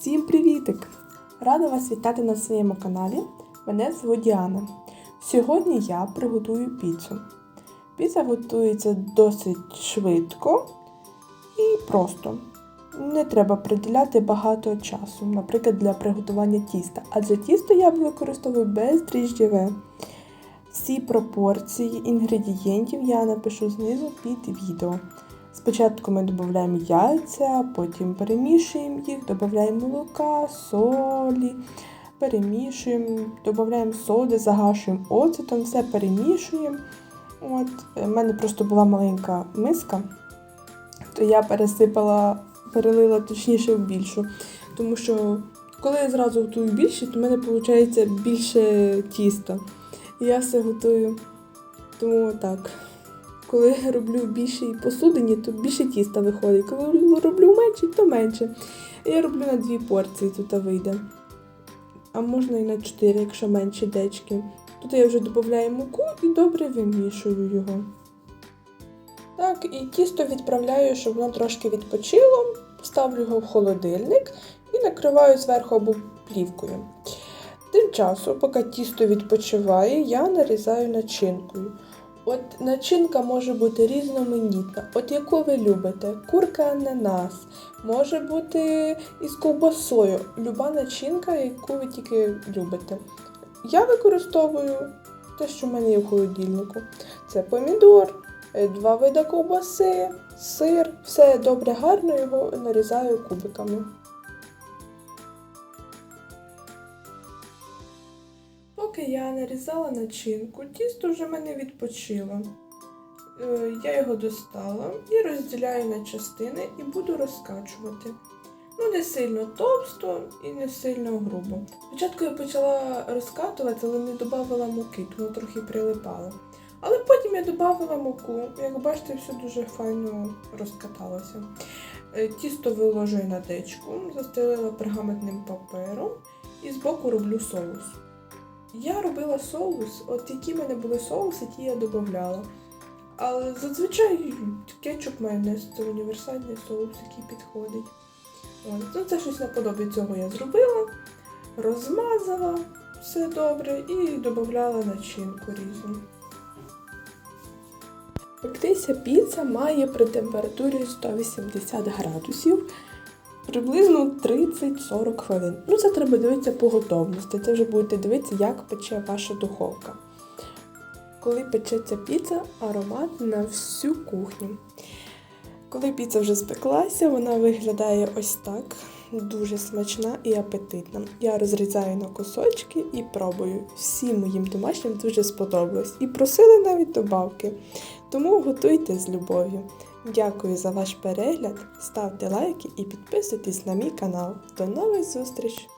Всім привітик! Рада вас вітати на своєму каналі. Мене звуть Діана. Сьогодні я приготую піцу. Піца готується досить швидко і просто. Не треба приділяти багато часу, наприклад, для приготування тіста. Адже тісто я використовую бездріжджєве. Всі пропорції інгредієнтів я напишу знизу під відео. Спочатку ми додаємо яйця, потім перемішуємо їх, додаємо молока, солі, перемішуємо, додаємо соди, загашуємо оцетом, все перемішуємо. От, У мене просто була маленька миска, то я пересипала, перелила точніше в більшу. Тому що коли я зразу готую більше, то в мене виходить більше тіста. І я все готую. Тому так. Коли роблю більшій посудині, то більше тіста виходить. Коли роблю менше, то менше. Я роблю на дві порції, тут вийде. А можна і на чотири, якщо менші дечки. Тут я вже додаю муку і добре вимішую його. Так, і тісто відправляю, щоб воно трошки відпочило. Ставлю його в холодильник і накриваю зверху або плівкою. Тим часом, поки тісто відпочиває, я нарізаю начинкою. От начинка може бути різноманітна. От яку ви любите? Курка ананас, може бути із ковбасою. Люба начинка, яку ви тільки любите. Я використовую те, що в мене є в холодильнику. Це помідор, е, два види ковбаси, сир. Все добре, гарно його нарізаю кубиками. Поки я нарізала начинку, тісто вже мене відпочило. Е, Я його достала і розділяю на частини і буду розкачувати. Ну, не сильно товсто і не сильно грубо. Спочатку я почала розкатувати, але не додавала муки, тому трохи прилипало. Але потім я додавала муку. Як бачите, все дуже файно розкаталося. Е, Тісто виложую на дечку, застелила пергаментним папером і збоку роблю соус. Я робила соус, от які в мене були соуси, ті я додавала. Але зазвичай кетчуп майонез це універсальний соус, який підходить. От, ну це щось наподобі цього я зробила, розмазала все добре і додавала начинку різну. Пектися піца має при температурі 180 градусів приблизно 30-40 хвилин. Ну, це треба дивитися по готовності. Це вже будете дивитися, як пече ваша духовка. Коли печеться піца, аромат на всю кухню. Коли піца вже спеклася, вона виглядає ось так. Дуже смачна і апетитна. Я розрізаю на кусочки і пробую. Всім моїм домашнім дуже сподобалось. І просили навіть добавки. Тому готуйте з любов'ю. Дякую за ваш перегляд, ставте лайки і підписуйтесь на мій канал. До нових зустріч!